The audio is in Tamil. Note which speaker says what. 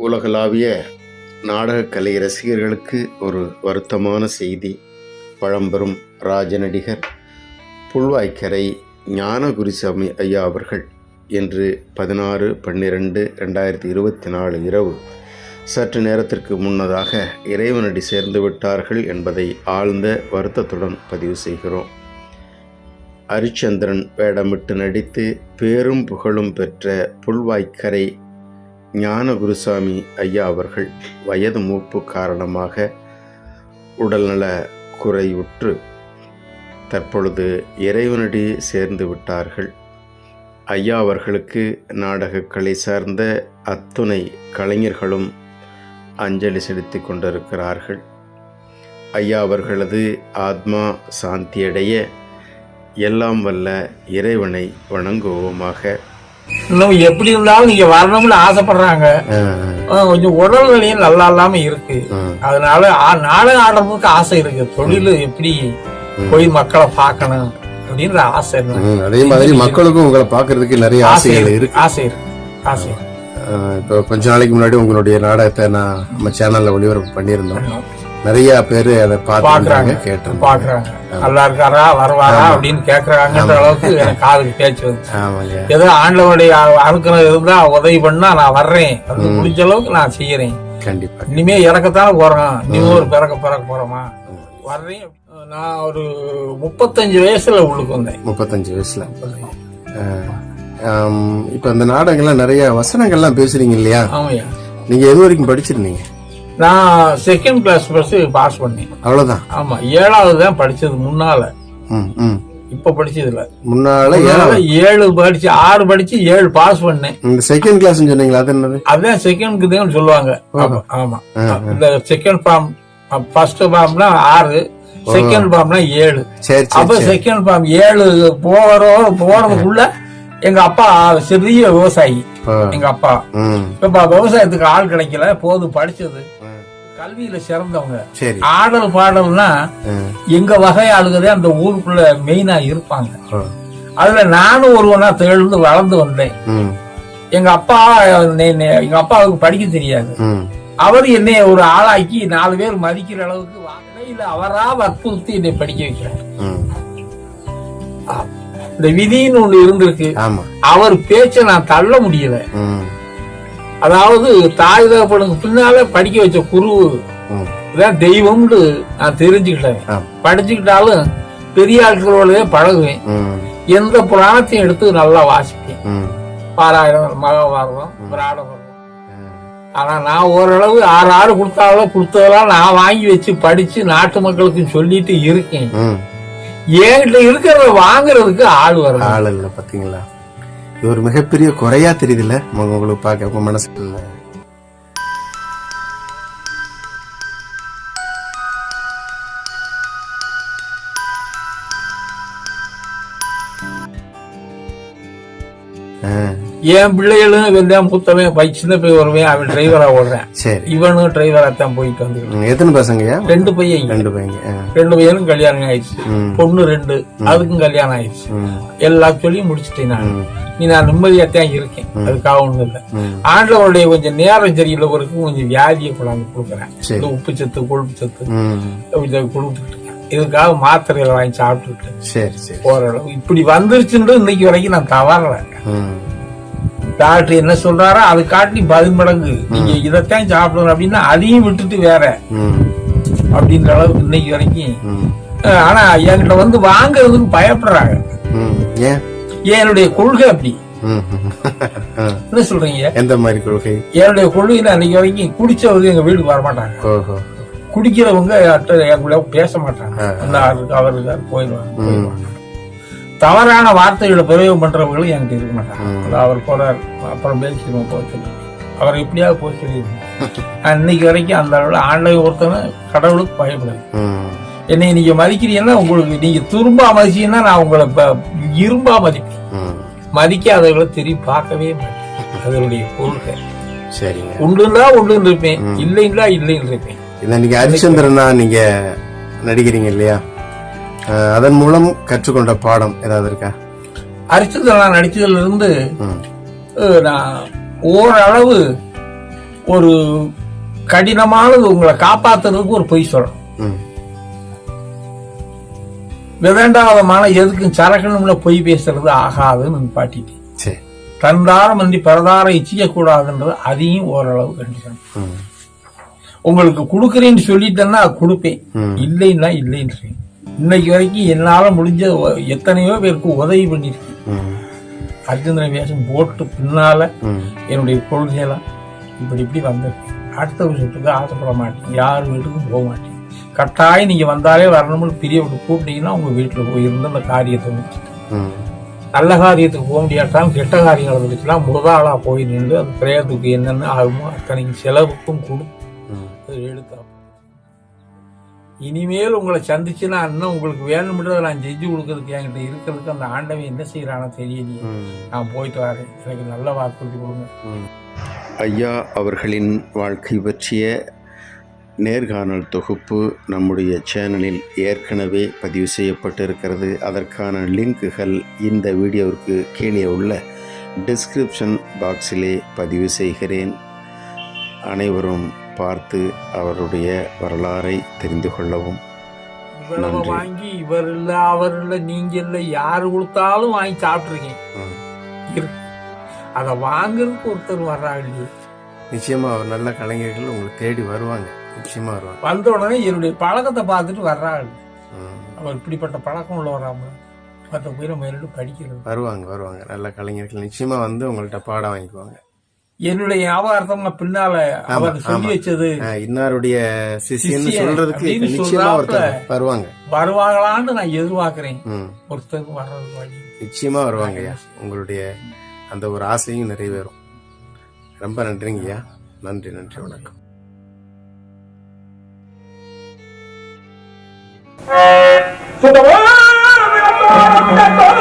Speaker 1: உலகளாவிய நாடகக்கலை ரசிகர்களுக்கு ஒரு வருத்தமான செய்தி. பழம்பெரும் ராஜநடிகர் புல்வாய்க்கரை ஞானகுருசாமி ஐயா அவர்கள் இன்று பதினாறு பன்னிரெண்டு ரெண்டாயிரத்தி இருபத்தி நாலு இரவு சற்று நேரத்திற்கு முன்னதாக இறைவனடி சேர்ந்து விட்டார்கள் என்பதை ஆழ்ந்த வருத்தத்துடன் பதிவு செய்கிறோம். ஹரிச்சந்திரன் வேடமிட்டு நடித்து பேரும் புகழும் பெற்ற புல்வாய்க்கரை ஞான குருசாமி ஐயா அவர்கள் வயது மூப்பு காரணமாக உடல்நல குறைவுற்று தற்பொழுது இறைவனடி சேர்ந்து விட்டார்கள். ஐயா அவர்களுக்கு நாடகக்கலை சார்ந்த அத்துணை கலைஞர்களும் அஞ்சலி செலுத்திக் கொண்டிருக்கிறார்கள். ஐயா அவர்களது ஆத்மா சாந்தியடைய எல்லாம் வல்ல இறைவனை வணங்குவோமாக
Speaker 2: இன்னும் எப்படி இருந்தாலும் நீங்க வரணும்னு ஆசைப்படுறாங்க. கொஞ்சம் உடல் நிலையும் நல்லா இல்லாம இருக்கு. அதனால நாடகம் ஆடுறதுக்கு ஆசை இருக்கு. தொழில் எப்படி போய் மக்களை பார்க்கணும் அப்படின்ற ஆசை
Speaker 3: அதே மாதிரி மக்களுக்கும் உங்களை பார்க்கறதுக்கு நிறைய
Speaker 2: ஆசை
Speaker 3: ஆசைகள்
Speaker 2: இருக்கு. ஆசை இருக்கு. ஆசை
Speaker 3: இப்போ கொஞ்ச நாளைக்கு முன்னாடி உங்களுடைய நாடகத்தை நான் நம்ம சேனல்ல ஒளிபரப்பு பண்ணியிருந்தோம். நிறைய பேரு அதை
Speaker 2: பாக்குறாங்க
Speaker 3: கேட்டிருந்தாங்க.
Speaker 2: பாக்குறாங்க நல்லா இருக்காரா வருவாரா அப்படின்னு கேக்குறாங்கன்ற அளவுக்கு எனக்கு காதுக்கு பேச்சு வந்து ஏதோ ஆண்டவனுடைய அனுக்கிறம் இருந்தா உதவி பண்ணா நான் வர்றேன். அது முடிஞ்ச அளவுக்கு நான் செய்யறேன்.
Speaker 3: கண்டிப்பா.
Speaker 2: இனிமே இறக்கத்தானே போறோம். இனிமே ஒரு பிறக்க பிறக்க போறோமா? வர்றேன். நான் ஒரு முப்பத்தஞ்சு வயசுல உள்ளுக்கு வந்தேன்.
Speaker 3: முப்பத்தஞ்சு வயசுல. இப்ப இந்த நாடகங்கள்லாம் நிறைய வசனங்கள்லாம் பேசுறீங்க இல்லையா?
Speaker 2: ஆமாய்யா.
Speaker 3: நீங்க எது வரைக்கும் படிச்சிருந்தீங்க?
Speaker 2: நான் செகண்ட் கிளாஸ் பஸ் பாஸ் பண்ணேன்.
Speaker 3: அவ்வளவுதான்.
Speaker 2: ஆமா ஏழாவது தான் படிச்சது முன்னால. இப்ப படிச்சது இல்ல
Speaker 3: முன்னால
Speaker 2: முன்னால ஏழு படிச்சு ஆறு படிச்சு ஏழு பாஸ் பண்ணேன்.
Speaker 3: இந்த செகண்ட் கிளாஸ் சொன்னீங்களா அது என்னது?
Speaker 2: அதான் செகண்ட்க்கு தான் சொல்லுவாங்க. ஆமா, இந்த செகண்ட் ஃபார்ம் ஃபர்ஸ்ட் ஃபார்ம்னா ஆறு செகண்ட் ஃபார்ம்னா ஏழு. அப்ப செகண்ட் ஃபார்ம் ஏழு போறோ போறதுக்குள்ள எங்க அப்பா சிறிய விவசாயி. எங்க அப்பா. இப்ப விவசாயத்துக்கு ஆள் கிடைக்கல போது படிச்சது. கல்வியில சிறந்தவங்க. ஆடல் பாடல்னா. எங்க வகை ஆளுகதே அந்த ஊருக்குள்ள மெயினா இருப்பாங்க. அதுல நானும் ஒருவனா திகழ்ந்து வளர்ந்து வந்தேன். எங்க அப்பா எங்க அப்பாவுக்கு படிக்க தெரியாது. அவர் என்னை ஒரு ஆளாக்கி நாலு பேர் மதிக்கிற அளவுக்கு இல்ல அவரா வற்புறுத்தி என்னை படிக்க வைக்கிறார். இந்த விதின்னு ஒண்ணு இருந்திருக்கு. அவர் பேச்ச நான் தள்ள முடியல. அதாவது தாய் தகப்பனுக்கு பின்னால படிக்க வச்ச குரு. இதான் தெய்வம்னு நான் தெரிஞ்சுக்கிட்டேன். படிச்சுக்கிட்டாலும் பெரிய ஆட்களோடவே பழகுவேன் எந்த புராணத்தையும் எடுத்து நல்லா வாசிப்பேன். பாராயணம் மகாபாரதம் பிராடபரம் ஆனா நான் ஓரளவு ஆறு ஆறு கொடுத்தாலும் கொடுத்ததெல்லாம் நான் வாங்கி வச்சு படிச்சு நாட்டு மக்களுக்கு சொல்லிட்டு இருக்கேன். என்கிட்ட இருக்கிறத வாங்குறதுக்கு ஆள் வரணும்
Speaker 3: ஆள் இல்ல பாத்தீங்களா இது ஒரு மிகப்பெரிய குறையா தெரியுதுல உங்க- உங்களுக்கு பார்க்க உங்க மனசுல ஆ,
Speaker 2: என் பிள்ளைகளும் இவன் தான் மூத்தவன் பை சின்ன போய் வருவேன் அவன் டிரைவரா ஓடுறேன்.
Speaker 3: சரி.
Speaker 2: இவனும் டிரைவரா தான் போயிட்டு வந்து
Speaker 3: எத்தனை பசங்கய்யா
Speaker 2: ரெண்டு பையன்.
Speaker 3: ரெண்டு ஆ,
Speaker 2: ரெண்டு பையனும் கல்யாணம் ஆயிடுச்சு. பொண்ணு ரெண்டு அதுக்கும் கல்யாணம் ஆயிடுச்சு. எல்லா சொல்லியும் முடிச்சிட்டேன் நான். நீ நான் நிம்மதியா தான் இருக்கேன். அதுக்காக ஒண்ணும் இல்ல. ஆண்டவருடைய கொஞ்சம் நேரம் சரியில்லவருக்கு கொஞ்சம் வியாதியை கொண்டாந்து கொடுக்குறேன். இந்த உப்பு சத்து கொழுப்பு சத்து கொடுத்துட்டு இதுக்காக மாத்திரைகளை வாங்கி சாப்பிட்டுட்டு
Speaker 3: சரி சரி
Speaker 2: ஓரளவு இப்படி வந்துருச்சுன்றது இன்னைக்கு வரைக்கும் நான் தவறேன் டாக்டர் என்ன சொல்றாரோ அது காட்டி பதில் மடங்கு. நீங்க இதைத்தான் சாப்பிடணும் அப்படின்னா அதையும் விட்டுட்டு வேற. அப்படின்ற அளவுக்கு இன்னைக்கு வரைக்கும். ஆனா என்கிட்ட வந்து வாங்குறதுக்கு பயப்படுறாங்க.
Speaker 3: ஏன்?
Speaker 2: என்னுடைய கொள்கை அப்படி? என்ன சொல்றீங்க?
Speaker 3: எந்த மாதிரி கொள்கை?
Speaker 2: என்னுடைய கொள்கையில அன்னைக்கு வரைக்கும் குடிச்சவங்க எங்க வீட்டுக்கு வர மாட்டாங்க குடிக்கிறவங்க யார்கிட்ட எங்களை பேச மாட்டாங்க. அந்த அவருக்கு அவர் இருக்காரு போயிடுவாங்க போயிடுவாங்க. தவறான வார்த்தைகளை பிரயோகம் பண்றவங்களும் என்கிட்ட இருக்க மாட்டாங்க. அவர் போறார் அப்புறம் போக சொல்லி அவர் எப்படியாவது சொல்லிடுவோம் இன்னைக்கு வரைக்கும் அந்த அளவுல ஆண்டவை ஒருத்தவன் கடவுளுக்கு பயப்படுது என்னை நீங்க மதிக்கிறீங்கன்னா உங்களுக்கு நீங்க துரும்பா மதிச்சீங்கன்னா நான் உங்களை இரும்பா மதிப்பேன். மதிக்காதவர்களை திரும்பி பார்க்கவே மாட்டேன். அதனுடைய கொள்கை.
Speaker 3: சரிங்க.
Speaker 2: உண்டுன்னா உண்டுன்னு இருப்பேன். இல்லைங்களா இல்லைன்னு இருப்பேன்.
Speaker 3: நீங்க ஹரிச்சந்திரனா நீங்க நடிக்கிறீங்க இல்லையா? அதன் மூலம் கற்றுக்கொண்ட பாடம் ஏதாவது இருக்கா?
Speaker 2: அரிச்சந்திரன் நான் நடிச்சதுல இருந்து நான் ஓரளவு ஒரு கடினமானது உங்களை காப்பாத்துறதுக்கு ஒரு பொய் சொல்லணும். விதண்டாவதமான எதுக்கும் சரக்கணும்ல பொய் பேசுறது ஆகாதுன்னு நிப்பாட்டிட்டு
Speaker 3: சரி.
Speaker 2: தந்தாரம் வந்து பிரதாரம் இச்சிக்க கூடாதுன்றது அதையும் ஓரளவு கண்டிக்கணும். உங்களுக்கு கொடுக்குறேன்னு சொல்லிட்டேன்னா கொடுப்பேன். இல்லைன்னா இல்லைன்றேன் இன்னைக்கு வரைக்கும் என்னால முடிஞ்ச எத்தனையோ பேருக்கு உதவி பண்ணிருக்கேன்
Speaker 3: ம்.
Speaker 2: அர்ஜுன வேஷம் போட்டு பின்னால என்னுடைய கொள்கையெல்லாம் இப்படி இப்படி வந்திருக்கேன் அடுத்த விஷயத்துக்கு ஆசைப்பட மாட்டேன். யார் வீட்டுக்கும் போக மாட்டேன். கட்டாயம் நீங்க வந்தாலே வரணும்னு பெரியவங்க கூப்பிட்டீங்கன்னா உங்க வீட்டுல போய் இருந்து அந்த காரியத்தை முடிச்சுட்டு.
Speaker 3: ம்.
Speaker 2: நல்ல காரியத்துக்கு போக முடியாட்டாலும் கெட்ட காரியங்களை வச்சுலாம் முதலாளா போய் நின்று அந்த பிரேயத்துக்கு என்னென்ன ஆகுமோ அத்தனைக்கு செலவுக்கும் கொடுத்து
Speaker 3: ம்.
Speaker 2: எடுத்தா இனிமேல் உங்களை சந்திச்சுன்னா இன்னும் உங்களுக்கு வேணும்ன்றதை நான் செஞ்சு கொடுக்கறதுக்கு என்கிட்ட இருக்கிறதுக்கு அந்த ஆண்டவன் என்ன செய்யறானோ தெரியலையே. நான் போயிட்டு வரேன். எனக்கு நல்ல வாக்குறுதி கொடுங்க.
Speaker 1: ஐயா அவர்களின் வாழ்க்கை பற்றிய நேர்காணல் தொகுப்பு நம்முடைய சேனலில் ஏற்கனவே பதிவு செய்யப்பட்டிருக்கிறது. அதற்கான லிங்குகள் இந்த வீடியோவிற்கு கீழே உள்ள டிஸ்கிரிப்ஷன் பாக்ஸிலே பதிவு செய்கிறேன். அனைவரும் பார்த்து அவருடைய வரலாறை தெரிந்து கொள்ளவும்.
Speaker 2: வாங்கி இவர் இல்ல அவர் இல்ல நீங்க இல்ல யாரு கொடுத்தாலும் வாங்கி இருக்கு அதை வாங்குறதுக்கு ஒருத்தர் வர்றாங்க
Speaker 3: நிச்சயமா அவர் நல்ல கலைஞர்கள் உங்களை தேடி வருவாங்க. நிச்சயமா வருவாங்க.
Speaker 2: வந்த உடனே என்னுடைய பழக்கத்தை பார்த்துட்டு வர்றாங்க. அவர் இப்படிப்பட்ட பழக்கம் உள்ளவராம மற்ற போய் நம்ம படிக்கிறது.
Speaker 3: வருவாங்க வருவாங்க. நல்ல கலைஞர்கள். நிச்சயமா வந்து உங்கள்ட்ட பாடம் வாங்கிக்குவாங்க.
Speaker 2: என்னுடைய ஞாபகார்த்தம் பின்னால அவர் சொல்லி. வச்சது
Speaker 3: இன்னாருடைய
Speaker 2: சிஷ்யன்
Speaker 3: சொல்றதுக்கு நிச்சயமா. ஒருத்தர் வருவாங்க.
Speaker 2: வருவாங்களான்னு நான் எதிர்பார்க்கிறேன்.
Speaker 3: ம்.
Speaker 2: ஒருத்தருக்கு வர்றது
Speaker 3: நிச்சயமா வருவாங்க ஐயா. உங்களுடைய அந்த ஒரு ஆசையும் நிறைவேறும். ரொம்ப நன்றிங்க ஐயா. நன்றி நன்றி வணக்கம்.
Speaker 4: கத்தையும்